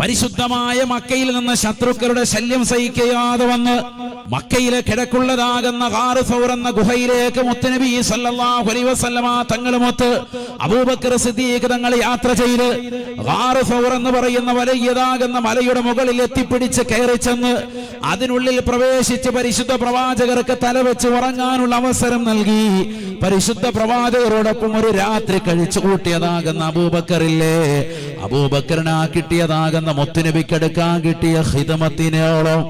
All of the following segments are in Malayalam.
പരിശുദ്ധമായ മക്കയിൽ നിന്ന് ശത്രുക്കളുടെ ശല്യം സഹിക്കാതെ വന്ന് മക്കയിലെ കിഴക്കുള്ളതാകുന്ന ഹാറ് സൗർ എന്ന ഗുഹയിലേക്ക് മുത്തനബി സല്ലല്ലാഹു അലൈഹി വസല്ലമ തങ്ങളുമൊത്ത് അബൂബക്കർ സിദ്ദീഖ് തങ്ങൾ യാത്ര ചെയ്ത് ഹാറ് സൗർ എന്ന് പറയുന്ന വലയതാകുന്ന മലയുടെ മുകളിൽ എത്തിപ്പിടിച്ച് കയറി ചെന്ന് അതിനുള്ളിൽ പ്രവേശിച്ച് പരിശുദ്ധ പ്രവാചകർക്ക് തലവെച്ച് ഉറങ്ങാനുള്ള അവസരം നൽകി. പരിശുദ്ധ പ്രവാചകരോടൊപ്പം ഒരു രാത്രി കഴിച്ചു കൂട്ടിയതാകുന്ന അബൂബക്കറില്ലേ? അബൂബക്കറിനാ കിട്ടിയതാകുന്ന മുത്തുനബിക്കെടുക്കാൻ കിട്ടിയ ഹിതമത്തിനോളം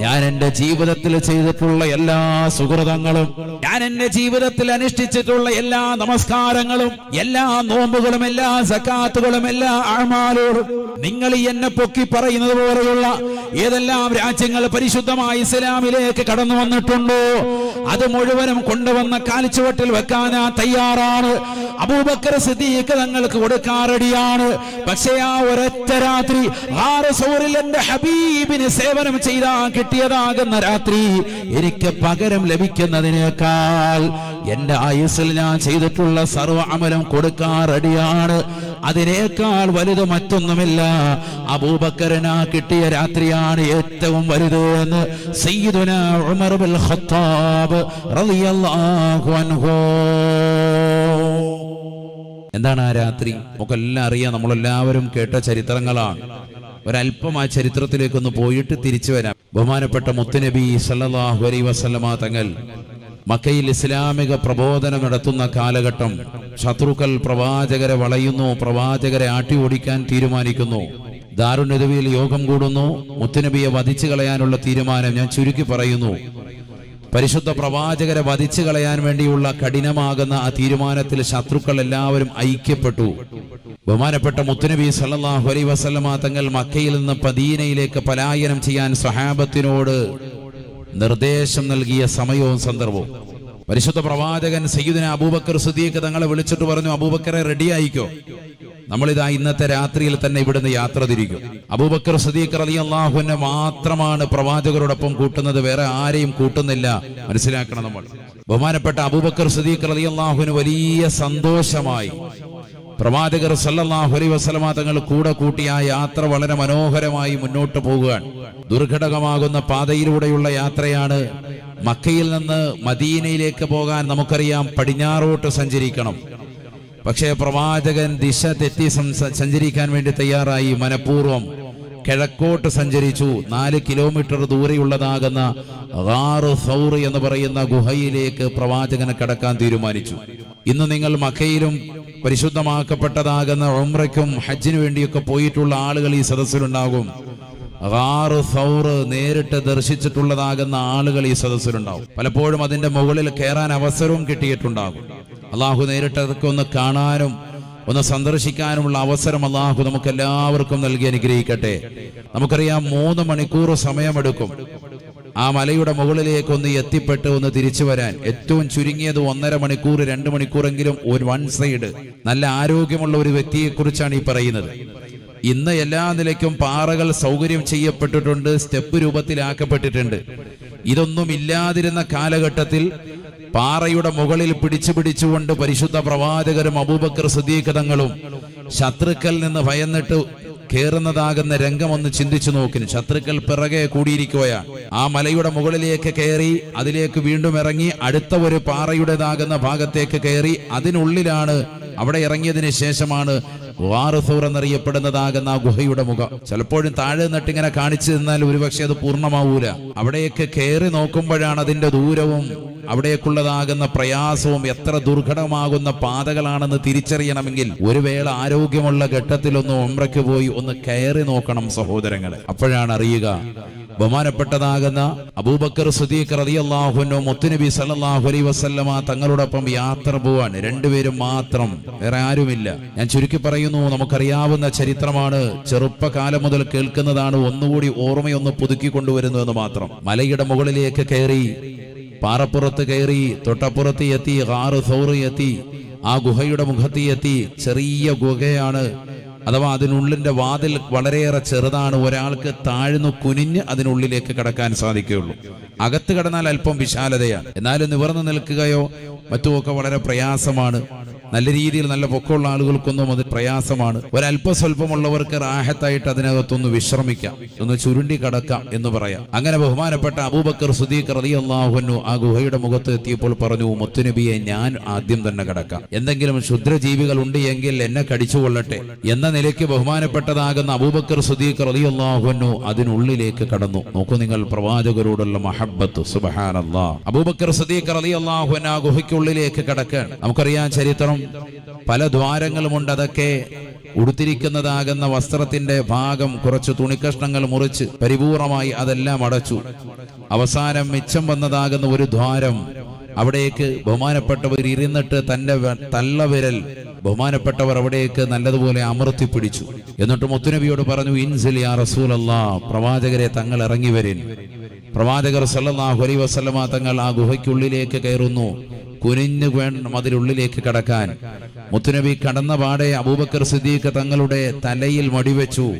ഞാൻ എന്റെ ജീവിതത്തിൽ ചെയ്തിട്ടുള്ള എല്ലാ സുഹൃതങ്ങളും ഞാൻ എന്റെ ജീവിതത്തിൽ അനുഷ്ഠിച്ചിട്ടുള്ള എല്ലാ നമസ്കാരങ്ങളും എല്ലാ നോമ്പുകളും എല്ലാ സക്കാത്തുകളും എല്ലാ ആമാലോടും നിങ്ങൾ എന്നെ പൊക്കി പറയുന്നത് പോലെയുള്ള ഏതെല്ലാം രാജ്യങ്ങൾ പരിശുദ്ധമായ ഇസ്ലാമിലേക്ക് കടന്നു വന്നിട്ടുണ്ടോ? അത് മുഴുവനും കൊണ്ടുവന്ന കാലിച്ചുവട്ടിൽ വെക്കാനാ തയ്യാറാണ്. അബൂബക്കർ സിദ്ദീഖ് തങ്ങൾക്ക് കൊടുക്കാറടിയാണ്. പക്ഷേ ആ ഒരൊറ്റ രാത്രി എന്റെ ഹബീബിന് സേവനം ചെയ്താ കിട്ടിയതാകുന്ന രാത്രി എനിക്ക് പകരം ലഭിക്കുന്നതിനേക്കാൾ എന്റെ ആയുസ്സിൽ ഞാൻ ചെയ്തിട്ടുള്ള സർവ അമലം കൊടുക്കാൻ റെഡിയാണ്. അതിനേക്കാൾ വലുത് മറ്റൊന്നുമില്ല. അബൂബക്കരന കിട്ടിയ രാത്രിയാണ് ഏറ്റവും വലുത് എന്ന് സയ്യിദുന ഉമർ ബിൽ ഖത്താബ് റളിയല്ലാഹു അൻഹു. എന്താണ് ആ രാത്രി? നമുക്കെല്ലാം അറിയാം. നമ്മളെല്ലാവരും കേട്ട ചരിത്രങ്ങളാണ്. ഒരല്പം ആ ചരിത്രത്തിലേക്കൊന്ന് പോയിട്ട് തിരിച്ചു വരാം. ബഹുമാനപ്പെട്ട മുത്തുനബി സല്ലല്ലാഹു അലൈഹി വസല്ലമ തങ്ങൾ മക്കയിൽ ഇസ്ലാമിക പ്രബോധനം നടത്തുന്ന കാലഘട്ടം ശത്രുക്കൾ പ്രവാചകരെ വളയുന്നു പ്രവാചകരെ ആട്ടി ഓടിക്കാൻ തീരുമാനിക്കുന്നു. ദാരുണ്യതവിയിൽ യോഗം കൂടുന്നു മുത്തുനബിയെ വധിച്ചു കളയാനുള്ള തീരുമാനം ഞാൻ ചുരുക്കി പറയുന്നു. പരിശുദ്ധ പ്രവാചകരെ വധിച്ചു കളയാൻ വേണ്ടിയുള്ള കഠിനമാകുന്ന ആ തീരുമാനത്തിൽ ശത്രുക്കൾ എല്ലാവരും ഐക്യപ്പെട്ടു. ബഹുമാനപ്പെട്ട മുത്തുനബി സല്ലാഹു അലൈ വസല്ലമ തങ്ങൾ മക്കയിൽ നിന്ന് പദീനയിലേക്ക് പലായനം ചെയ്യാൻ സഹാബത്തിനോട് നിർദ്ദേശം നൽകിയ സമയവും സന്ദർഭവും. പരിശുദ്ധ പ്രവാചകൻ സയ്യിദിന അബൂബക്കർ സുദ്ദീഖ് തങ്ങളെ വിളിച്ചിട്ട് പറഞ്ഞു അബൂബക്കറെ റെഡി ആയിക്കോ? നമ്മളിതാ ഇന്നത്തെ രാത്രിയിൽ തന്നെ ഇവിടുന്ന് യാത്ര തിരിക്കും. അബൂബക്കർ സദീഖ് അലി അള്ളാഹുവിനെ മാത്രമാണ് പ്രവാചകരോടൊപ്പം കൂട്ടുന്നത് വേറെ ആരെയും കൂട്ടുന്നില്ല. മനസ്സിലാക്കണം നമ്മൾ. ബഹുമാനപ്പെട്ട അബൂബക്കർ സദീഖ് അലി അള്ളാഹുവിന് വലിയ സന്തോഷമായി. പ്രവാചകർ സല്ലല്ലാഹു അലൈഹി വസല്ലമ തങ്ങൾ കൂടെ കൂട്ടി ആ യാത്ര വളരെ മനോഹരമായി മുന്നോട്ട് പോകുകയാണ്. ദുർഘടകമാകുന്ന പാതയിലൂടെയുള്ള യാത്രയാണ് മക്കയിൽ നിന്ന് മദീനയിലേക്ക് പോകാൻ നമുക്കറിയാം പടിഞ്ഞാറോട്ട് സഞ്ചരിക്കണം. പക്ഷേ പ്രവാചകൻ ദിശ തെറ്റി സഞ്ചരിക്കാൻ വേണ്ടി തയ്യാറായി. മനഃപൂർവം കിഴക്കോട്ട് സഞ്ചരിച്ചു. നാല് കിലോമീറ്റർ ദൂരെയുള്ളതാകുന്ന ഗാറ് സൗർ എന്ന് പറയുന്ന ഗുഹയിലേക്ക് പ്രവാചകനെ കടക്കാൻ തീരുമാനിച്ചു. ഇന്ന് നിങ്ങൾ മക്കയിലും പരിശുദ്ധമാക്കപ്പെട്ടതാകുന്ന ഉമ്രയ്ക്കും ഹജ്ജിനു വേണ്ടിയൊക്കെ പോയിട്ടുള്ള ആളുകൾ ഈ സദസ്സിലുണ്ടാകും. ഗാറ് സൗർ നേരിട്ട് ദർശിച്ചിട്ടുള്ളതാകുന്ന ആളുകൾ ഈ സദസ്സിലുണ്ടാവും പലപ്പോഴും അതിന്റെ മുകളിൽ കയറാൻ അവസരവും കിട്ടിയിട്ടുണ്ടാകും. അള്ളാഹു നേരിട്ടതൊക്കെ ഒന്ന് കാണാനും ഒന്ന് സന്ദർശിക്കാനുമുള്ള അവസരം അള്ളാഹു നമുക്ക് എല്ലാവർക്കും നൽകി അനുഗ്രഹിക്കട്ടെ. നമുക്കറിയാം മൂന്ന് മണിക്കൂർ സമയമെടുക്കും. ആ മലയുടെ മുകളിലേക്ക് ഒന്ന് എത്തിപ്പെട്ട് ഒന്ന് തിരിച്ചു വരാൻ. ഏറ്റവും ചുരുങ്ങിയത് ഒന്നര മണിക്കൂർ രണ്ട് മണിക്കൂറെങ്കിലും ഒരു വൺ സൈഡ്. നല്ല ആരോഗ്യമുള്ള ഒരു വ്യക്തിയെ കുറിച്ചാണ് ഈ പറയുന്നത്. ഇന്ന് എല്ലാ നിലയ്ക്കും പാറകൾ സൗകര്യം ചെയ്യപ്പെട്ടിട്ടുണ്ട് സ്റ്റെപ്പ് രൂപത്തിലാക്കപ്പെട്ടിട്ടുണ്ട്. ഇതൊന്നും ഇല്ലാതിരുന്ന കാലഘട്ടത്തിൽ പാറയുടെ മുകളിൽ പിടിച്ചു പിടിച്ചുകൊണ്ട് പരിശുദ്ധ പ്രവാചകരും അബൂബക്കർ സുദീഖ് തങ്ങളും ശത്രുക്കൾ നിന്ന് ഭയന്നിട്ട് കയറുന്നതാകുന്ന രംഗം ഒന്ന് ചിന്തിച്ചു നോക്കിന്. ശത്രുക്കൾ പിറകെ കൂടിയിരിക്കുകയാണ്. ആ മലയുടെ മുകളിലേക്ക് കയറി അതിലേക്ക് വീണ്ടും ഇറങ്ങി അടുത്ത ഒരു പാറയുടേതാകുന്ന ഭാഗത്തേക്ക് കയറി അതിനുള്ളിലാണ് അവിടെ ഇറങ്ങിയതിന് ശേഷമാണ് വാറുസൂർ എന്നറിയപ്പെടുന്നതാകുന്ന ആ ഗുഹയുടെ മുഖം. ചിലപ്പോഴും താഴെ നിന്നിട്ടിങ്ങനെ കാണിച്ചു നിന്നാൽ ഒരുപക്ഷെ അത് പൂർണമാവൂല. അവിടെയൊക്കെ കയറി നോക്കുമ്പോഴാണ് അതിന്റെ ദൂരവും അവിടേക്കുള്ളതാകുന്ന പ്രയാസവും എത്ര ദുർഘടമാകുന്ന പാതകളാണെന്ന് തിരിച്ചറിയണമെങ്കിൽ ഒരു വേള ആരോഗ്യമുള്ള ഘട്ടത്തിലൊന്ന് ഒമ്രയ്ക്ക് പോയി ഒന്ന് കയറി നോക്കണം സഹോദരങ്ങളെ. അപ്പോഴാണ് അറിയുക ബഹുമാനപ്പെട്ടതാകുന്ന അബൂബക്കർ സുദീഖ് റളിയല്ലാഹുവിനോ മുത്തുനബി സല്ലല്ലാഹു അലൈഹി വസല്ലമ തങ്ങളോടൊപ്പം യാത്ര പോവാൻ രണ്ടുപേരും മാത്രം വേറെ ആരുമില്ല. ഞാൻ ചുരുക്കി പറയുന്നു നമുക്കറിയാവുന്ന ചരിത്രമാണ്. ചെറുപ്പകാലം മുതൽ കേൾക്കുന്നതാണ് ഒന്നുകൂടി ഓർമ്മയൊന്ന് പുതുക്കി കൊണ്ടുവരുന്നു എന്ന് മാത്രം. മലയുടെ മുകളിലേക്ക് കയറി പാറപ്പുറത്ത് കയറി തൊട്ടപ്പുറത്ത് എത്തി ആറ് സൗറ് എത്തി ആ ഗുഹയുടെ മുഖത്ത് എത്തി ചെറിയ ഗുഹയാണ് അഥവാ അതിനുള്ളിന്റെ വാതിൽ വളരെയേറെ ചെറുതാണ് ഒരാൾക്ക് താഴ്ന്നു കുനിഞ്ഞ് അതിനുള്ളിലേക്ക് കടക്കാൻ സാധിക്കുകയുള്ളൂ. അകത്ത് കടന്നാൽ അല്പം വിശാലതയാണ്. എന്നാലും നിവർന്നു നിൽക്കുകയോ മറ്റുമൊക്കെ വളരെ പ്രയാസമാണ്. നല്ല രീതിയിൽ നല്ല പൊക്കമുള്ള ആളുകൾക്കൊന്നും അത് പ്രയാസമാണ്. ഒരല്പ സ്വല്പമുള്ളവർക്ക് റാഹത്തായിട്ട് അതിനകത്തൊന്ന് വിശ്രമിക്കാം. ഒന്ന് ചുരുണ്ടി കടക്കാം എന്ന് പറയാം. അങ്ങനെ ബഹുമാനപ്പെട്ട അബൂബക്കർ സുദീഖ് അള്ളാഹുനു ആ ഗുഹയുടെ മുഖത്ത് എത്തിയപ്പോൾ പറഞ്ഞു മുത്തുനബിയെ ഞാൻ ആദ്യം തന്നെ കടക്കാം. എന്തെങ്കിലും ക്ഷുദ്രജീവികൾ ഉണ്ട് എങ്കിൽ എന്നെ കടിച്ചുകൊള്ളട്ടെ എന്ന നിലയ്ക്ക് ബഹുമാനപ്പെട്ടതാകുന്ന അബൂബക്കർ സുദീഖ് അള്ളാഹുനു അതിനുള്ളിലേക്ക് കടന്നു. നോക്കൂ നിങ്ങൾ പ്രവാചകരോടുള്ള മഹബത്ത് സുബഹാനല്ലാ. അബൂബക്കർ സുദീഖ് റളിയല്ലാഹുവിന് ആ ഗുഹയ്ക്കുള്ളിലേക്ക് കടക്കാൻ. നമുക്കറിയാം ചരിത്രം പല ദ്വാരങ്ങളുമുണ്ട് അതൊക്കെ ഉടുത്തിരിക്കുന്നതാകുന്ന വസ്ത്രത്തിന്റെ ഭാഗം കുറച്ച് തുണിക്കഷ്ണങ്ങൾ മുറിച്ച് പരിപൂർണമായി അതെല്ലാം അടച്ചു. അവസാനം മിച്ചം വന്നതാകുന്ന ഒരു ദ്വാരം അവിടേക്ക് ബഹുമാനപ്പെട്ടവർ ഇരുന്നിട്ട് തന്റെ തള്ളവിരൽ ബഹുമാനപ്പെട്ടവർ അവിടേക്ക് നല്ലതുപോലെ അമർത്തി പിടിച്ചു എന്നിട്ട് മുത്തുനബിയോട് പറഞ്ഞു ഇൻസിൽ യാ അല്ലാ പ്രവാചകരെ തങ്ങൾ ഇറങ്ങി വരിൻ. പ്രവാചകർ സല്ലല്ലാഹു അലൈഹി വസല്ലമ തങ്ങൾ ആ ഗുഹയ്ക്കുള്ളിലേക്ക് കയറുന്നു. കുനിഞ്ഞു വേണം അതിലുള്ളിലേക്ക് കടക്കാൻ. മുത്തുനബി കടന്ന പാടെ അബൂബക്കർ സിദ്ദീഖ് തങ്ങളുടെ തലയിൽ മടിവെച്ചു.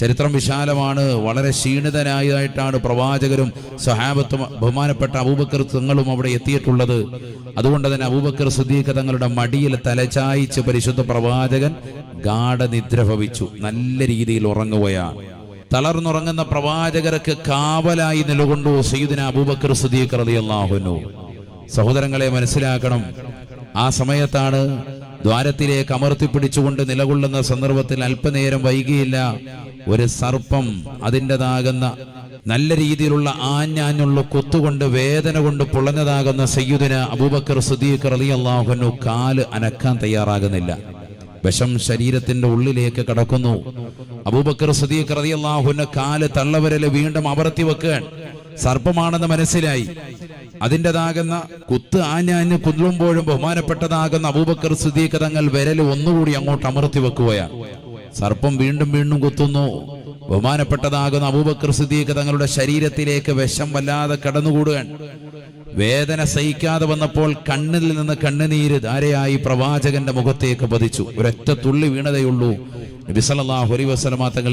ചരിത്രം വിശാലമാണ്. വളരെ ക്ഷീണിതനായതായിട്ടാണ് പ്രവാചകരും സഹാബത്തും ബഹുമാനപ്പെട്ട അബൂബക്കർ തങ്ങളും അവിടെ എത്തിയിട്ടുള്ളത്. അതുകൊണ്ട് തന്നെ അബൂബക്കർ സിദ്ദീഖ് തങ്ങളുടെ മടിയിൽ തലചായിച്ച് പരിശുദ്ധ പ്രവാചകൻ ഗാഠനിദ്ര ഭവിച്ചു. നല്ല രീതിയിൽ ഉറങ്ങുകയാണ്. തളർന്നുറങ്ങുന്ന പ്രവാചകർക്ക് കാവലായി നിലകൊണ്ടു സയ്യിദിന അബൂബക്കർ സിദ്ദീഖ് റളിയല്ലാഹുവിനു സഹോദരങ്ങളെ മനസ്സിലാക്കണം. ആ സമയത്താണ് ദ്വാരത്തിലേക്ക് അമർത്തിപ്പിടിച്ചുകൊണ്ട് നിലകൊള്ളുന്ന സന്ദർഭത്തിൽ അല്പനേരം വൈകിയില്ല. ഒരു സർപ്പം അതിന്റെതാകുന്ന നല്ല രീതിയിലുള്ള ആഞ്ഞാഞ്ഞുള്ള കൊത്തുകൊണ്ട് വേദന കൊണ്ട് പൊളഞ്ഞതാകുന്ന സയ്യുദിന് അബൂബക്കർ സുദീഖ് അള്ളാഹുനു കാൽ അനക്കാൻ തയ്യാറാകുന്നില്ല. വിഷം ശരീരത്തിന്റെ ഉള്ളിലേക്ക് കടക്കുന്നു. അബൂബക്കർ സുദീഖ് അലി അള്ളാഹുന് കാൽ തള്ളവരൽ വീണ്ടും അമർത്തി വെക്കാൻ സർപ്പമാണെന്ന് മനസ്സിലായി. അതിന്റെതാകുന്ന കുത്ത് ആഞ്ഞാഞ്ഞ് കുല്ലുമ്പോഴും ബഹുമാനപ്പെട്ടതാകുന്ന അബൂബക്കർ സുദീഖ് തങ്ങൾ വിരൽ ഒന്നുകൂടി അങ്ങോട്ട് അമർത്തി വെക്കുകയാണ്. സർപ്പം വീണ്ടും വീണ്ടും കുത്തുന്നു. ബഹുമാനപ്പെട്ടതാകുന്ന അബൂബക്കർ സിദ്ദീഖ് തങ്ങളുടെ ശരീരത്തിലേക്ക് വിഷം വല്ലാതെ കടന്നുകൂടുകയാണ്. വേദന സഹിക്കാതെ വന്നപ്പോൾ കണ്ണിൽ നിന്ന് കണ്ണുനീര് ധാരയായി പ്രവാചകന്റെ മുഖത്തേക്ക് പതിച്ചു. ഒരൊറ്റ തുള്ളി വീണതയുള്ളൂ നബി സല്ലല്ലാഹു അലൈഹി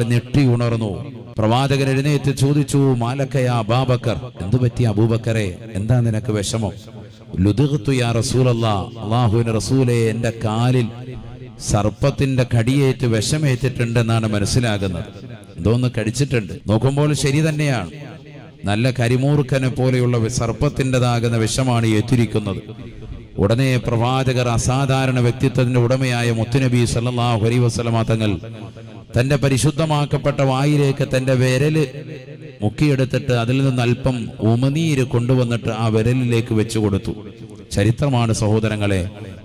ഞെട്ടി ഉണർന്നു. പ്രവാചകൻ എഴുന്നേറ്റ് ചോദിച്ചു മാലക്കയ അബാബക്കർ? എന്തു പറ്റി അബൂബക്കറെ? എന്താ നിനക്ക് വിഷമം? ലുദുഖ്തു യാ എന്റെ കാലിൽ സർപ്പത്തിന്റെ കടിയേറ്റ് വിഷമേറ്റിട്ടുണ്ടെന്നാണ് മനസ്സിലാകുന്നത്. എന്തോന്ന് കടിച്ചിട്ടുണ്ട്? നോക്കുമ്പോൾ ശരി തന്നെയാണ്. നല്ല കരിമൂർക്കനെ പോലെയുള്ള സർപ്പത്തിന്റെതാകുന്ന വിഷമാണ് ഏറ്റിരിക്കുന്നത്. ഉടനെ പ്രവാചകർ അസാധാരണ വ്യക്തിത്വത്തിന്റെ ഉടമയായ മുത്തുനബി സല്ലല്ലാഹു അലൈഹി വസല്ലമ തങ്ങൾ തന്റെ പരിശുദ്ധമാക്കപ്പെട്ട വായിലേക്ക് തന്റെ വിരൽ മുക്കിയെടുത്തിട്ട് അതിൽ നിന്ന് അല്പം ഉമനീര് കൊണ്ടുവന്നിട്ട് ആ വിരലിലേക്ക് വെച്ചു കൊടുത്തു. ചരിത്രമാണ് സഹോദരങ്ങളെ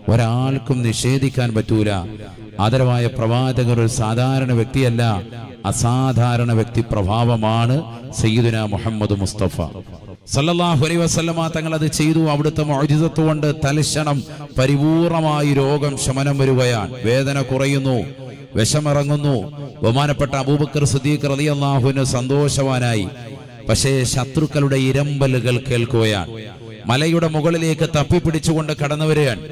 ഒരാൾക്കും നിഷേധിക്കാൻ പറ്റൂല. ആദരവായ പ്രവാചകർ ഒരു സാധാരണ വ്യക്തിയല്ല അസാധാരണ വ്യക്തി പ്രഭാവമാണ് സയ്യിദുന മുഹമ്മദ് മുസ്തഫ. സല്ലല്ലാഹു അലൈഹി വസല്ലമ തങ്ങൾ അത് ചെയ്തു. അവിടുത്തെ മോചിതത്വം കൊണ്ട് തലശണം പരിപൂർണമായി രോഗം ശമനം വരികയാണ്. വേദന കുറയുന്നു വിഷമിറങ്ങുന്നു. ബഹുമാനപ്പെട്ട അബൂബക്കർ സിദ്ദീഖ് അള്ളാഹുവിന് സന്തോഷവാനായി. പക്ഷേ ശത്രുക്കളുടെ ഇരമ്പലുകൾ കേൾക്കുകയാണ്. മലയുടെ മുകളിലേക്ക് തപ്പിപ്പിടിച്ചുകൊണ്ട് കടന്നു വരികയാണ്.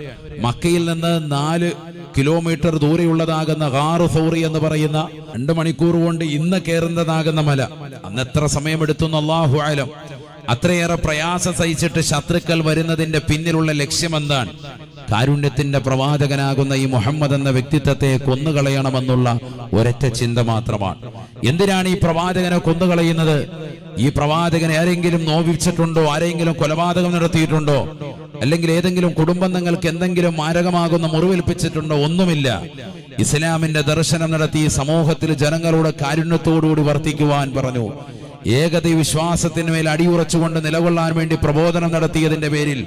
മക്കയിൽ നിന്ന് നാല് കിലോമീറ്റർ ദൂരെയുള്ളതാകുന്ന ഹാറു സൗറി എന്ന് പറയുന്ന രണ്ട് മണിക്കൂർ കൊണ്ട് ഇന്ന് കയറുന്നതാകുന്ന മല. അന്ന് എത്ര സമയമെടുത്തു അള്ളാഹു ആലം അത്രയേറെ പ്രയാസം സഹിച്ചിട്ട് ശത്രുക്കൾ വരുന്നതിന്റെ പിന്നിലുള്ള ലക്ഷ്യം എന്താണ് കാരുണ്യത്തിന്റെ പ്രവാചകനാകുന്ന ഈ മുഹമ്മദ് എന്ന വ്യക്തിത്വത്തെ കൊന്നുകളയണമെന്നുള്ള ഒരൊറ്റ ചിന്ത മാത്രമാണ്. എന്തിനാണ് ഈ പ്രവാചകനെ കൊന്നുകളയുന്നത്? ഈ പ്രവാചകൻ ആരെങ്കിലും നോവിച്ചിട്ടുണ്ടോ? ആരെങ്കിലും കൊലപാതകം നടത്തിയിട്ടുണ്ടോ? അല്ലെങ്കിൽ ഏതെങ്കിലും കുടുംബങ്ങൾക്ക് എന്തെങ്കിലും മാരകമാകുന്ന മുറിവേൽപ്പിച്ചിട്ടുണ്ടോ? ഒന്നുമില്ല. ഇസ്ലാമിന്റെ ദർശനം നടത്തി സമൂഹത്തിൽ ജനങ്ങളോട് കാരുണ്യത്തോടുകൂടി വർത്തിക്കുവാൻ പറഞ്ഞു. ഏകത വിശ്വാസത്തിന്മേൽ അടിയുറച്ചുകൊണ്ട് നിലകൊള്ളാൻ വേണ്ടി പ്രബോധനം നടത്തിയതിന്റെ പേരിൽ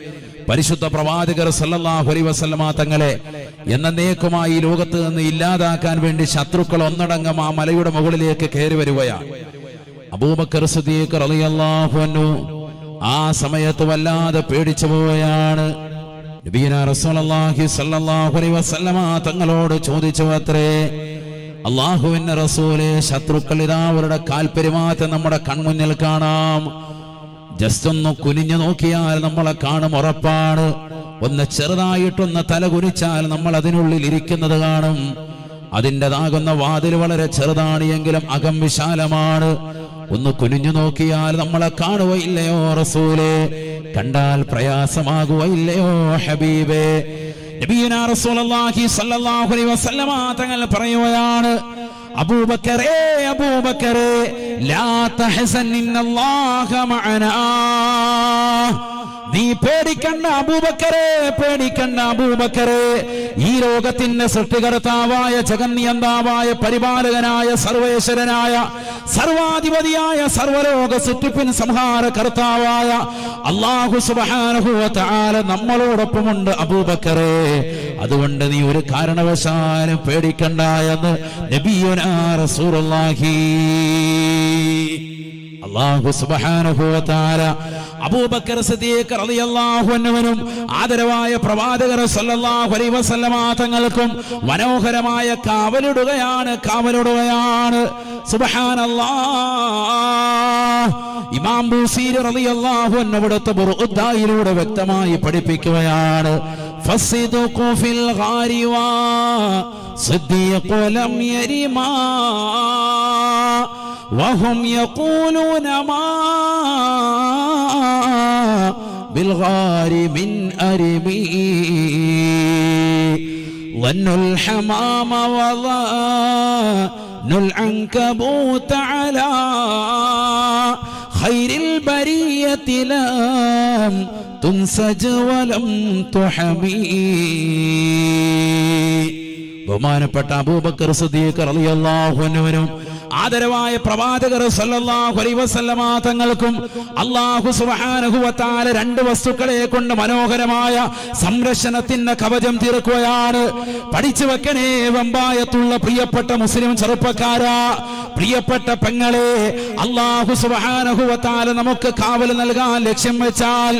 പരിശുദ്ധ പ്രവാചകർ അലൈഹി വസല്ലമ തങ്ങളെ എന്നേക്കുമായി ഈ ലോകത്ത് നിന്ന് ഇല്ലാതാക്കാൻ വേണ്ടി ശത്രുക്കൾ ഒന്നടങ്കം ആ മലയുടെ മുകളിലേക്ക് കയറി വരികയാണ് അബൂബക്കർ സിദ്ദീഖ് റളിയല്ലാഹു അൻഹു ആ സമയത്ത് വല്ലാതെ പേടിച്ചു പോവുകയാണ്. അലൈഹി വസല്ലമ തങ്ങളോട് ചോദിച്ചു അത്രേ അള്ളാഹുവിന്റെ റസൂലെ ശത്രുക്കൾ ഇതാ അവരുടെ കാൽപെരുമാറ്റം നമ്മുടെ കൺമുന്നിൽ കാണാം. ജസ്റ്റ് ഒന്ന് കുനിഞ്ഞു നോക്കിയാൽ നമ്മളെ കാണും ഉറപ്പാണ്. ഒന്ന് ചെറുതായിട്ടൊന്ന് തല കുനിച്ചാൽ നമ്മൾ അതിനുള്ളിൽ ഇരിക്കുന്നത് കാണും. അതിന്റെതാകുന്ന വാതിൽ വളരെ ചെറുതാണ് എങ്കിലും അകം വിശാലമാണ്. ഒന്ന് കുനിഞ്ഞു നോക്കിയാൽ നമ്മളെ കാണുകയില്ലയോ റസൂലേ? കണ്ടാൽ പ്രയാസമാകുകയില്ലയോ ഹബീബേ? തങ്ങൾ പറയുകയാണ് അബൂബക്കറേ അബൂബക്കറേ ലാ തഹസൻ ഇന്നല്ലാഹ മഅനാ. നീ പേടിക്കണ്ട അബൂബക്കരെ പേടിക്കണ്ട അബൂബക്കരെ ഈ ലോകത്തിന്റെ സൃഷ്ടികർത്താവായ ജഗന്യന്താവായ പരിപാലകനായ സർവേശ്വരനായ സർവാധിപതിയായ സർവലോക സൃഷ്ടിപ്പിൻ സംഹാര കർത്താവായ അള്ളാഹു സുബാനുഭൂത്താല നമ്മളോടൊപ്പമുണ്ട് അബൂബക്കറെ. അതുകൊണ്ട് നീ ഒരു കാരണവശാലും പേടിക്കണ്ട എന്ന് നബിയുനാ റസൂലുള്ളാഹി. അള്ളാഹു തആല അബൂബക്കർ സിദ്ദീഖ് റളിയല്ലാഹു അൻഹുവിനും ആദരവായ പ്രവാചകർ സല്ലല്ലാഹു അലൈഹി വസല്ലമ തങ്ങൾക്കും മനോഹരമായ കാവലിടുകയാണ് കാവലിടുകയാണ്. സുബ്ഹാനല്ലാഹ്. ഇമാം ബൂസീരി റളിയല്ലാഹു അൻഹു അവിടുത്തെ ബുർഉദ്ദായിലൂടെ വ്യക്തമായി പഠിപ്പിക്കുകയാണ്. ഫസ്സിദുഖു ഫിൽ വാ സിദ്ദീഖു ലം യരിമാ. وهم يقولون ما بالغار من أرمي. ظنوا الحمام وظنوا العنكبوت على خير البرية لم تنسج ولم تحمي. ബഹുമാനപ്പെട്ട അബൂബക്കർ ആദരവായ പ്രവാചകർ സല്ലല്ലാഹു അലൈഹി വസല്ലമ തങ്ങൾക്കും അല്ലാഹു സുബ്ഹാനഹു രണ്ട് വസ്തുക്കളെ കൊണ്ട് മനോഹരമായ സംരക്ഷണത്തിന്റെ കവചം തീർക്കുകയാണ്. പഠിച്ചു വെക്കണേ വെമ്പായത്തുള്ള പ്രിയപ്പെട്ട മുസ്ലിം ചെറുപ്പക്കാരാ പ്രിയപ്പെട്ട പെങ്ങളെ അള്ളാഹു സുബാനഹുവത്താൽ നമുക്ക് കാവൽ നൽകാൻ ലക്ഷ്യം വെച്ചാൽ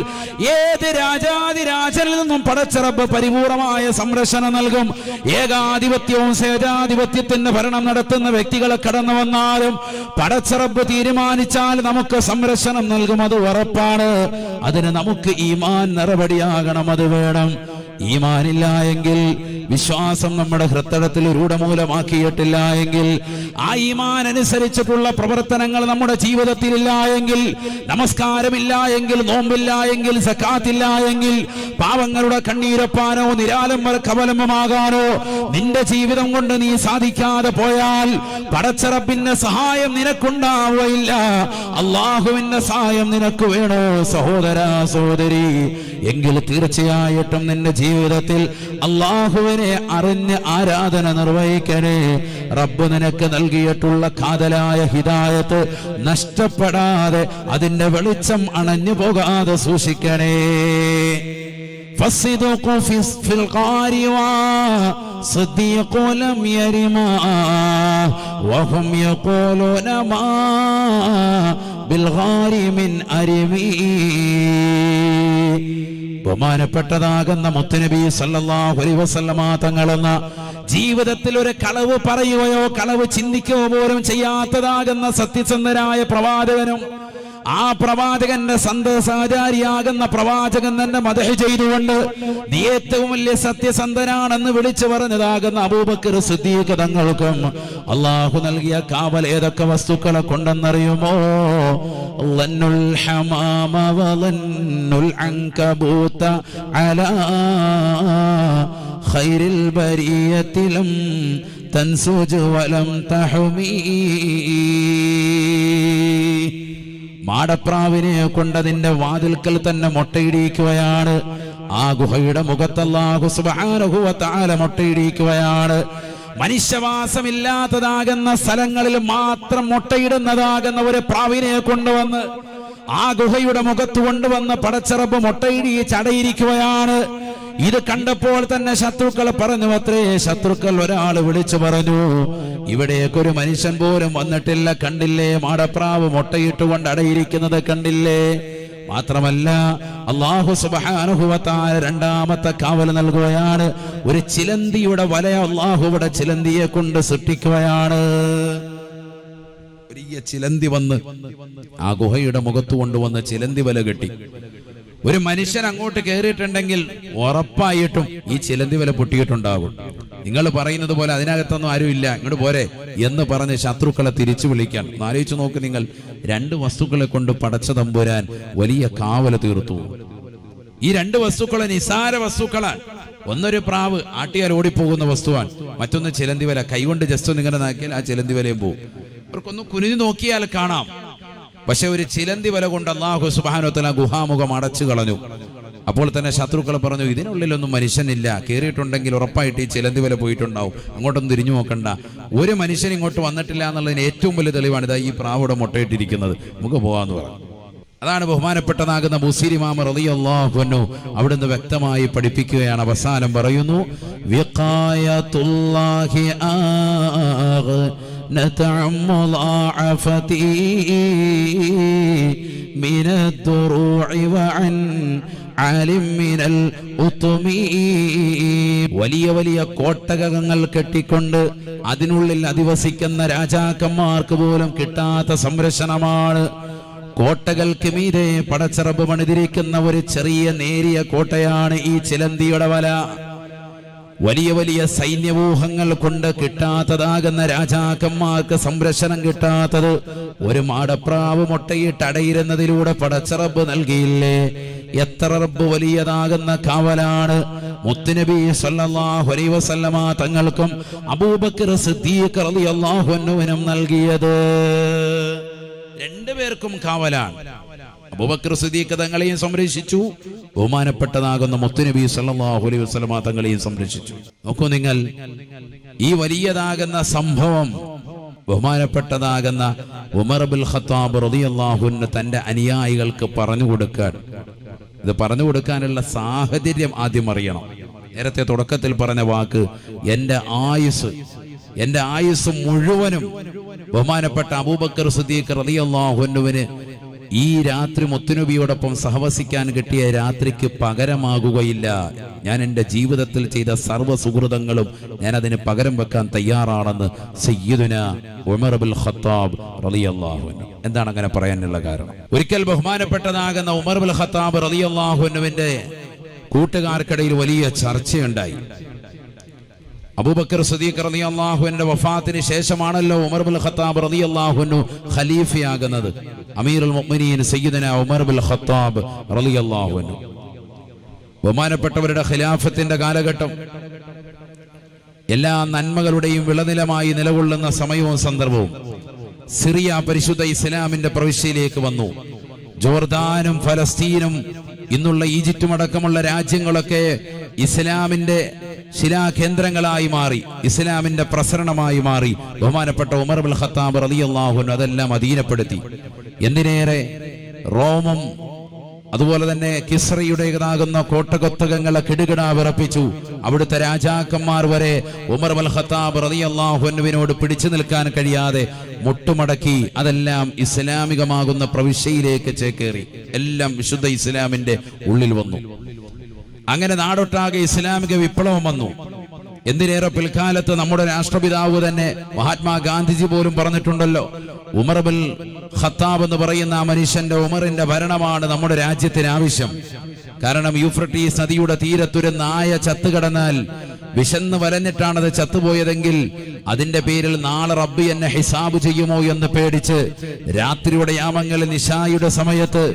ഏത് രാജാതിരാജനിൽ നിന്നും പടച്ചിറപ്പ് പരിപൂർണമായ സംരക്ഷണം നൽകും. ഏകാധിപത്യവും സേജാധിപത്യത്തിന്റെ ഭരണം നടത്തുന്ന വ്യക്തികളെ കടന്നു വന്നാലും പടച്ചിറപ്പ് തീരുമാനിച്ചാൽ നമുക്ക് സംരക്ഷണം നൽകും അത് ഉറപ്പാണ്. അതിന് നമുക്ക് ഈമാൻ നിറപടിയാകണം അത് വേണം. ഈമാനില്ല എങ്കിൽ വിശ്വാസം നമ്മുടെ ഹൃദയത്തിൽ രൂഢമൂലമാക്കിയിട്ടില്ല എങ്കിൽ ആ ഈമാൻ അനുസരിച്ചിട്ടുള്ള പ്രവർത്തനങ്ങൾ നമ്മുടെ ജീവിതത്തിൽ ഇല്ല എങ്കിൽ നമസ്കാരമില്ല എങ്കിൽ നോമ്പില്ല എങ്കിൽ സക്കാത്തില്ല എങ്കിൽ പാവങ്ങളുടെ കണ്ണീരപ്പാനോ നിരാലംബര കവലംബമാകാനോ നിന്റെ ജീവിതം കൊണ്ട് നീ സാധിക്കാതെ പോയാൽ പടച്ചറപ്പിന്റെ സഹായം നിനക്കുണ്ടാവുകയില്ല. അള്ളാഹുവിന്റെ സഹായം നിനക്ക് വേണോ സഹോദര സഹോദരി? എങ്കിൽ തീർച്ചയായിട്ടും നിന്റെ ജീവിതത്തിൽ അള്ളാഹുവിനെ അറിഞ്ഞ് ആരാധന നിർവഹിക്കണേ റബ്ബ് നിനക്ക് നൽകിയിട്ടുള്ള കാതലായ ഹിദായത്ത് നഷ്ടപ്പെടാതെ അതിന്റെ വെളിച്ചം അണഞ്ഞു പോകാതെ സൂക്ഷിക്കണേ فالصدق في في القار وصديق لم يرما وهم يقولون ما ബിൽഹാരിമിൻ അരിമീ. ബഹുമാനപ്പെട്ടതാകുന്ന മുത്തനബി സല്ലല്ലാഹു അലൈഹി വസല്ലമ തങ്ങളെന്ന ജീവിതത്തിൽ ഒരു കളവ് പറയുകയോ കളവ് ചിന്തിക്കുകയോ പോലും ചെയ്യാത്തതാകുന്ന സത്യസന്ധരായ പ്രവാചകനും ആ പ്രവാചകന്റെ സന്തസാചാരിയാകുന്ന പ്രവാചകൻ തന്നെ മദഹ് ചെയ്തുകൊണ്ട് നീ ഏറ്റവും വലിയ സത്യസന്ധനാണെന്ന് വിളിച്ചു പറഞ്ഞതാകുന്ന അബൂബക്കർ സിദ്ദീഖ് തങ്ങൾക്കും അള്ളാഹു നൽകിയ കാവൽ ഏതൊക്കെ വസ്തുക്കളെ കൊണ്ടെന്നറിയുമോ? ബരിയത്തിലും തൻസുജ് വലം തഹുമീ മാടപ്രാവിനെ കൊണ്ടതിന്റെ വാതിൽക്കൽ തന്നെ മുട്ടയിടിക്കുകയാണ് ആ ഗുഹയുടെ മുഖത്തല്ലാഹു സുബ്ഹാനഹു വ തആല മുട്ടയിടിക്കുകയാണ് മനുഷ്യവാസമില്ലാത്തതാകുന്ന സ്ഥലങ്ങളിൽ മാത്രം മുട്ടയിടുന്നതാകുന്ന ഒരു പ്രാവിനെ കൊണ്ടുവന്ന് ആ ഗുഹയുടെ മുഖത്ത് കൊണ്ടുവന്ന് പടച്ചിറപ്പ് മുട്ടയിടി ചടയിരിക്കുകയാണ് ഇത് കണ്ടപ്പോൾ തന്നെ ശത്രുക്കൾ പറഞ്ഞു അത്രേ ശത്രുക്കൾ ഒരാൾ വിളിച്ചു പറഞ്ഞു. ഇവിടേക്കൊരു മനുഷ്യൻ പോലും വന്നിട്ടില്ല കണ്ടില്ലേ? മാടപ്രാവ് മുട്ടയിട്ടുകൊണ്ട് അടയിരിക്കുന്നത് കണ്ടില്ലേ? മാത്രമല്ല അള്ളാഹു സുബാനുഭവത്താൽ രണ്ടാമത്തെ കാവൽ നൽകുകയാണ്. ഒരു ചിലന്തിയുടെ വല അള്ളാഹുവിടെ ചിലന്തിയെ കൊണ്ട് സൃഷ്ടിക്കുകയാണ്. വലിയ ചിലന്തി വന്ന് ആ ഗുഹയുടെ മുഖത്ത് കൊണ്ടുവന്ന് ചിലന്തി വല കെട്ടി. ഒരു മനുഷ്യൻ അങ്ങോട്ട് കയറിയിട്ടുണ്ടെങ്കിൽ ഉറപ്പായിട്ടും ഈ ചിലന്തി വില പൊട്ടിയിട്ടുണ്ടാകും. നിങ്ങൾ പറയുന്നത് പോലെ അതിനകത്തൊന്നും ആരും ഇല്ല. ഇങ്ങോട്ട് പോരെ എന്ന് പറഞ്ഞ് ശത്രുക്കളെ തിരിച്ചു വിളിക്കാൻ. ആലോചിച്ച് നോക്ക് നിങ്ങൾ. രണ്ട് വസ്തുക്കളെ കൊണ്ട് പടച്ച തമ്പുരാൻ വലിയ കാവല തീർത്തു. ഈ രണ്ട് വസ്തുക്കളെ നിസാര വസ്തുക്കളാണ്. ഒന്നൊരു പ്രാവ് ആട്ടിയാൽ ഓടിപ്പോകുന്ന വസ്തുവാണ്. മറ്റൊന്ന് ചിലന്തി വല. കൈകൊണ്ട് ജസ്റ്റ് ഒന്ന് ഇങ്ങനെ നാക്കിയാൽ ആ ചിലന്തി വലയും പോകും അവർക്കൊന്ന് കുനിഞ്ഞു നോക്കിയാൽ കാണാം. പക്ഷെ ഒരു ചിലന്തി വല കൊണ്ട് അള്ളാഹു സുബാനോത്തല ഗുഹാമുഖം അടച്ചു കളഞ്ഞു. അപ്പോൾ തന്നെ ശത്രുക്കൾ പറഞ്ഞു ഇതിനുള്ളിലൊന്നും മനുഷ്യനില്ല. കയറിയിട്ടുണ്ടെങ്കിൽ ഉറപ്പായിട്ട് ഈ ചിലന്തി വല പോയിട്ടുണ്ടാവും. അങ്ങോട്ടൊന്നും തിരിഞ്ഞു നോക്കണ്ട. ഒരു മനുഷ്യൻ ഇങ്ങോട്ട് വന്നിട്ടില്ല എന്നുള്ളതിന് ഏറ്റവും വലിയ തെളിവാണ് ഇതാ ഈ പ്രാവിടെ മുട്ടയിട്ടിരിക്കുന്നത്. നമുക്ക് പോകാന്ന് പറഞ്ഞു അതാണ് ബഹുമാനപ്പെട്ടതാകുന്ന മുസ്ലിമാമ റളിയല്ലാഹു അവിടുന്ന് വ്യക്തമായി പഠിപ്പിക്കുകയാണ്. അവസാനം പറയുന്നു വിഖായത്തുല്ലാഹി آغنت عن مضاعفتي من الدروع وعن عالم من الأطم വലിയ വലിയ കോട്ടകങ്ങൾ കെട്ടിക്കൊണ്ട് അതിനുള്ളിൽ അധിവസിക്കുന്ന രാജാക്കന്മാർക്ക് പോലും കിട്ടാത്ത സംരക്ഷണമാണ് കോട്ടകൾക്ക് മീതെ പടച്ചിറപ്പ് പണിതിരിക്കുന്ന ഒരു ചെറിയ നേരിയ കോട്ടയാണ് ഈ ചിലന്തിയുടെ വല വലിയ വലിയ സൈന്യവൂഹങ്ങൾ കൊണ്ട് കിട്ടാത്തതാകുന്ന രാജാക്കന്മാർക്ക് സംരക്ഷണം കിട്ടാത്തത് ഒരു മാടപ്രാവ് മുട്ടയിട്ട് അടയിരുന്നതിലൂടെ പടച്ചിറപ്പ് നൽകിയില്ലേ? എത്ര റബ്ബ് വലിയതാകുന്ന കാവലാണ്. മുത്തുനബി സല്ലല്ലാഹു അലൈഹി വസല്ലമ തങ്ങൾക്കും അബൂബക്കർ സിദ്ദീഖ് റളിയല്ലാഹു നൽകിയത്. രണ്ടുപേർക്കും കാവലാണ്. അബൂബക്കർ സിദ്ദീഖ് തങ്ങളെയും സംരക്ഷിച്ചു. ബഹുമാനപ്പെട്ടതാകുന്ന മുത്തുനബി സല്ലല്ലാഹു അലൈഹി വസല്ലമ തങ്ങളെയും സംരക്ഷിച്ചു. നോക്കൂ നിങ്ങൾ ഈ വലിയതാകുന്ന സംഭവം ബഹുമാനപ്പെട്ടതാകുന്ന ഉമർ ബിൽ ഖത്താബ് റതിയല്ലാഹുന് തന്റെ അനുയായികൾക്ക് പറഞ്ഞു കൊടുക്കാൻ. ഇത് പറഞ്ഞു കൊടുക്കാനുള്ള സാഹചര്യം ആദ്യം അറിയണം. നേരത്തെ തുടക്കത്തിൽ പറഞ്ഞ വാക്ക് എന്റെ ആയുസ് എന്റെ ആയുസ് മുഴുവനും ബഹുമാനപ്പെട്ട അബൂബക്കർ സുദ്ദീഖ് റളിയല്ലാഹുവിന് ഈ രാത്രി മുത്തുനബിയോടൊപ്പം സഹവസിക്കാൻ കിട്ടിയ രാത്രിക്ക് പകരമാകുകയില്ല. ഞാൻ എന്റെ ജീവിതത്തിൽ ചെയ്ത സർവ സുഹൃതങ്ങളും ഞാൻ അതിന് പകരം വെക്കാൻ തയ്യാറാണെന്ന് സയ്യിദുന ഉമർ ബിൽ ഖത്താബ് റളിയല്ലാഹു അൻഹു. എന്താണ് അങ്ങനെ പറയാനുള്ള കാരണം? ഒരിക്കൽ ബഹുമാനപ്പെട്ടതാകുന്ന ഉമർ ബിൽ ഖത്താബ് റളിയല്ലാഹു അൻഹുവിന്റെ കൂട്ടുകാർക്കിടയിൽ വലിയ ചർച്ചയുണ്ടായി. അബൂബക്കർ സദീഖ് റളിയല്ലാഹുവിന്റെ വഫാത്തിന് ശേഷമാണല്ലോ ഉമർ ബുൽ ഖത്താബ് റതി അള്ളാഹുനു ഖലീഫയാകുന്നത്. അമീറുൽ മുഅ്മിനീൻ സയ്യിദന ഉമർ ബിൻ ഖത്താബ് റളിയല്ലാഹുനു ബഹുമാനപ്പെട്ടവരുടെ ഖിലാഫത്തിന്റെ കാലഘട്ടം. എല്ലാ നന്മകളുടെയും വിളനിലമായി നിലകൊള്ളുന്ന സമയവും സന്ദർഭവും സിറിയ പരിശുദ്ധ ഇസ്ലാമിന്റെ പ്രവിശ്യയിലേക്ക് വന്നു. ജോർദാനും ഫലസ്തീനും ഇന്നുള്ള ഈജിപ്തും അടക്കമുള്ള രാജ്യങ്ങളൊക്കെ ഇസ്ലാമിന്റെ ശിലാകേന്ദ്രങ്ങളായി മാറി ഇസ്ലാമിന്റെ പ്രസരണമായി മാറി. ബഹുമാനപ്പെട്ട ഉമർ ബുൽ ഖത്താബ് റളിയല്ലാഹു അൻഹു അതെല്ലാം അധീനപ്പെടുത്തി. എന്തിനേറെ? റോമും അതുപോലെ തന്നെ കിസ്രയുടേതാകുന്ന കോട്ടകൊത്തകങ്ങളെ കിടുകിട വിറപ്പിച്ചു. അവിടുത്തെ രാജാക്കന്മാർ വരെ ഉമർ ബൽ ഖത്താബ് റതിയല്ലാഹുവിനോട് പിടിച്ചു നിൽക്കാൻ കഴിയാതെ മുട്ടുമടക്കി അതെല്ലാം ഇസ്ലാമികമാകുന്ന പ്രവിശ്യയിലേക്ക് ചേക്കേറി. എല്ലാം വിശുദ്ധ ഇസ്ലാമിന്റെ ഉള്ളിൽ വന്നു. അങ്ങനെ നാടൊട്ടാകെ ഇസ്ലാമിക വിപ്ലവം വന്നു. എന്തിനേറെ പിൽക്കാലത്ത് നമ്മുടെ രാഷ്ട്രപിതാവ് തന്നെ മഹാത്മാഗാന്ധിജി പോലും പറഞ്ഞിട്ടുണ്ടല്ലോ ഉമർബിൽ ഖത്താബ് എന്ന് പറയുന്ന ആ മനുഷ്യന്റെ ഉമറിന്റെ ഭരണമാണ് നമ്മുടെ രാജ്യത്തിന് ആവശ്യം. കാരണം യൂഫ്രട്ടീസ് നദിയുടെ തീരത്തൊരു നായ ചത്തുകിടന്നാൽ വിശന്ന് വലഞ്ഞിട്ടാണത് ചത്തുപോയതെങ്കിൽ അതിന്റെ പേരിൽ നാളെ റബ്ബി എന്നെ ഹിസാബ് ചെയ്യുമോ എന്ന് പേടിച്ച് രാത്രിയുടെ യാമങ്ങളിൽ നിശായുടെ സമയത്ത്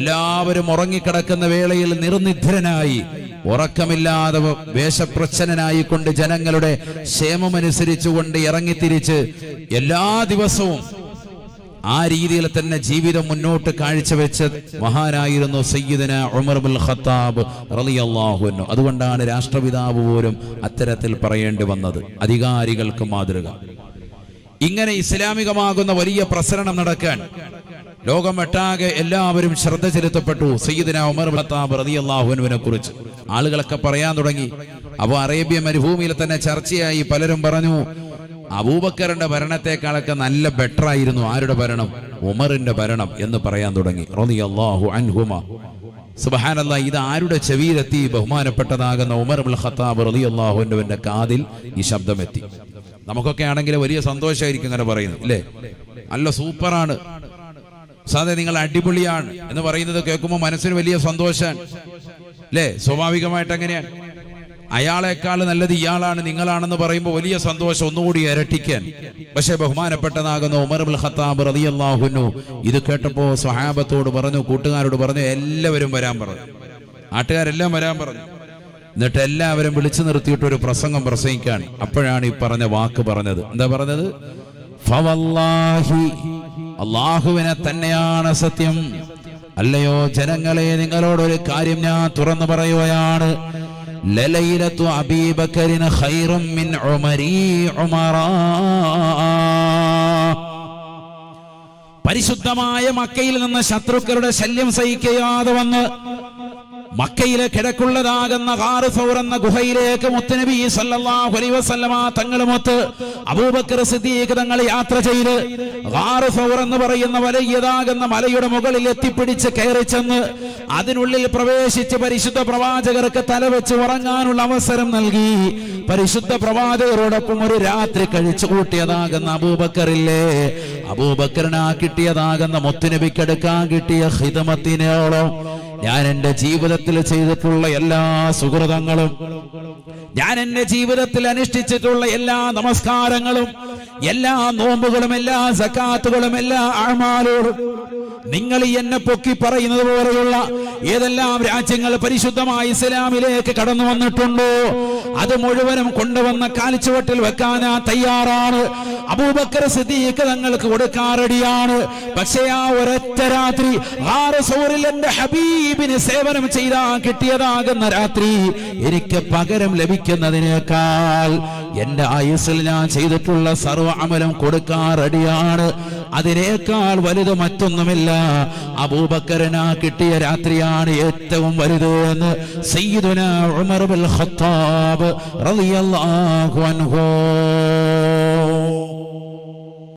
എല്ലാവരും ഉറങ്ങിക്കിടക്കുന്ന വേളയിൽ നിർനിദ്രനായി ഉറക്കമില്ലാതെ വേഷപ്രച്ഛനായിക്കൊണ്ട് ജനങ്ങളുടെ ക്ഷേമമനുസരിച്ചുകൊണ്ട് ഇറങ്ങിത്തിരിച്ച് എല്ലാ ദിവസവും ആ രീതിയിൽ തന്നെ ജീവിതം മുന്നോട്ട് കാഴ്ചവെച്ച മഹാനായിരുന്നു സയ്യിദന ഉമർ ബിൽ ഖത്താബ് റളിയല്ലാഹു അൻഹു. അതുകൊണ്ടാണ് രാഷ്ട്രപിതാവ് പോലും അത്തരത്തിൽ പറയേണ്ടി വന്നത്. അധികാരികൾക്ക് മാതൃക. ഇങ്ങനെ ഇസ്ലാമികമാകുന്ന വലിയ പ്രസരണം നടക്കാൻ ലോകമെട്ടാകെ എല്ലാവരും ശ്രദ്ധ ചെലുത്തപ്പെട്ടു സയ്യിദന ഉമർ ഖത്താബ് റളിയല്ലാഹുവിനെ കുറിച്ച്. ആളുകളൊക്കെ പറയാൻ തുടങ്ങി. അപ്പോൾ അറേബ്യ മരുഭൂമിയിൽ തന്നെ ചർച്ചയായി. പലരും പറഞ്ഞു അബൂബക്കറിന്റെ ഭരണത്തെക്കാളൊക്കെ നല്ല ബെറ്റർ ആയിരുന്നു ആരുടെ ഭരണം? ഉമറിന്റെ ഭരണം എന്ന് പറയാൻ തുടങ്ങി. റളിയല്ലാഹു സുബഹാനല്ല ഇത് ആരുടെ ചെവിയിലെത്തി? ബഹുമാനപ്പെട്ടതാകുന്ന ഉമർ അൽ ഖത്താബ് റളിയല്ലാഹുവിന്റെ കാതിൽ ഈ ശബ്ദമെത്തി. നമുക്കൊക്കെ ആണെങ്കിൽ വലിയ സന്തോഷമായിരിക്കും ഇങ്ങനെ പറയുന്നു അല്ലേ നല്ല സൂപ്പറാണ്. സാധാരണ നിങ്ങൾ അടിപൊളിയാണ് എന്ന് പറയുന്നത് കേൾക്കുമ്പോൾ മനസ്സിന് വലിയ സന്തോഷമാണ് അല്ലേ സ്വാഭാവികമായിട്ട് എങ്ങനെയാണ് അയാളെക്കാൾ നല്ലത് ഇയാളാണ് നിങ്ങളാണെന്ന് പറയുമ്പോൾ വലിയ സന്തോഷം ഒന്നുകൂടി ഇരട്ടിക്കാൻ. പക്ഷെ ബഹുമാനപ്പെട്ടതാകുന്ന ഉമർ ഉൽ ഖത്താബ് റതിയല്ലാഹുനു ഇത് കേട്ടപ്പോ സ്വഹാബത്തോട് പറഞ്ഞു കൂട്ടുകാരോട് പറഞ്ഞു എല്ലാവരും വരാൻ പറഞ്ഞു. നാട്ടുകാരെല്ലാം വരാൻ പറഞ്ഞു. എന്നിട്ട് എല്ലാവരും വിളിച്ചു നിർത്തിയിട്ട് ഒരു പ്രസംഗം പ്രസംഗിക്കാൻ. അപ്പോഴാണ് ഈ പറഞ്ഞ വാക്ക് പറഞ്ഞത്. എന്താ പറഞ്ഞത്? അള്ളാഹുവിനെ തന്നെയാണ് സത്യം. അല്ലയോ ജനങ്ങളെ നിങ്ങളോടൊരു കാര്യം ഞാൻ തുറന്നു പറയുകയാണ്. ലലൈലത്തു അബീബക്കരിന് ഖൈറും മിൻ ഉമരി ഉമറാ. പരിശുദ്ധമായ മക്കയിൽ നിന്ന് ശത്രുക്കളുടെ ശല്യം സഹിക്കാതെ വന്ന് മക്കയിലെ കിടക്കുള്ളതാകുന്ന ഗാറ് എന്ന ഗുഹയിലേക്ക് മുത്തനബി സല്ലല്ലാഹു അലൈഹി വസല്ലമ തങ്ങളുമൊത്ത് അബൂബക്കർ സിദ്ദീഖ് തങ്ങൾ യാത്ര ചെയ്ത് ഗാറ് എന്ന് പറയുന്ന വലിയതാകുന്ന മലയുടെ മുകളിൽ എത്തിപ്പിടിച്ച് കയറി ചെന്ന് അതിനുള്ളിൽ പ്രവേശിച്ച് പരിശുദ്ധ പ്രവാചകർക്ക് തലവെച്ച് ഉറങ്ങാനുള്ള അവസരം നൽകി. പരിശുദ്ധ പ്രവാചകരോടൊപ്പം ഒരു രാത്രി കഴിച്ചു കൂട്ടിയതാകുന്ന അബൂബക്കറില്ലേ? അബൂബക്കറിനാ കിട്ടിയതാകുന്ന മുത്തുനബിക്കെടുക്കാൻ കിട്ടിയ ഹിതമത്തിനോളം ഞാൻ എന്റെ ജീവിതത്തിൽ ചെയ്തിട്ടുള്ള എല്ലാ സുഹൃതങ്ങളും ഞാൻ എന്റെ ജീവിതത്തിൽ അനുഷ്ഠിച്ചിട്ടുള്ള എല്ലാ നമസ്കാരങ്ങളും എല്ലാ നോമ്പുകളും എല്ലാ സക്കാത്തുകളും എല്ലാ ആഴ്മാലോടും നിങ്ങൾ എന്നെ പൊക്കി പറയുന്നത് പോലെയുള്ള ഏതെല്ലാം രാജ്യങ്ങൾ പരിശുദ്ധമായി ഇസ്ലാമിലേക്ക് കടന്നു വന്നിട്ടുണ്ടോ? അത് മുഴുവനും കൊണ്ടുവന്ന കാലിച്ചുവട്ടിൽ വെക്കാനാ തയ്യാറാണ്. അബൂബക്കർ സിദ്ദീഖ് തങ്ങൾക്ക് കൊടുക്കാറടിയാണ്. പക്ഷേ ആ ഒരൊറ്റ രാത്രി എന്റെ ഹബീബിന് സേവനം ചെയ്താ കിട്ടിയതാകുന്ന രാത്രി എനിക്ക് പകരം ലഭിക്കുന്നതിനേക്കാൾ എന്റെ ആയുസിൽ ഞാൻ ചെയ്തിട്ടുള്ള സർവ അമലം കൊടുക്കാൻ റെഡിയാണ്. അതിനേക്കാൾ വലുത് മറ്റൊന്നുമില്ല. അബൂബക്കറിനാ കിട്ടിയ രാത്രിയാണ് ഏറ്റവും വലുത് എന്ന് സയ്യിദുന ഉമർ ബിൽ ഖത്താബ് റളിയല്ലാഹു അൻഹു.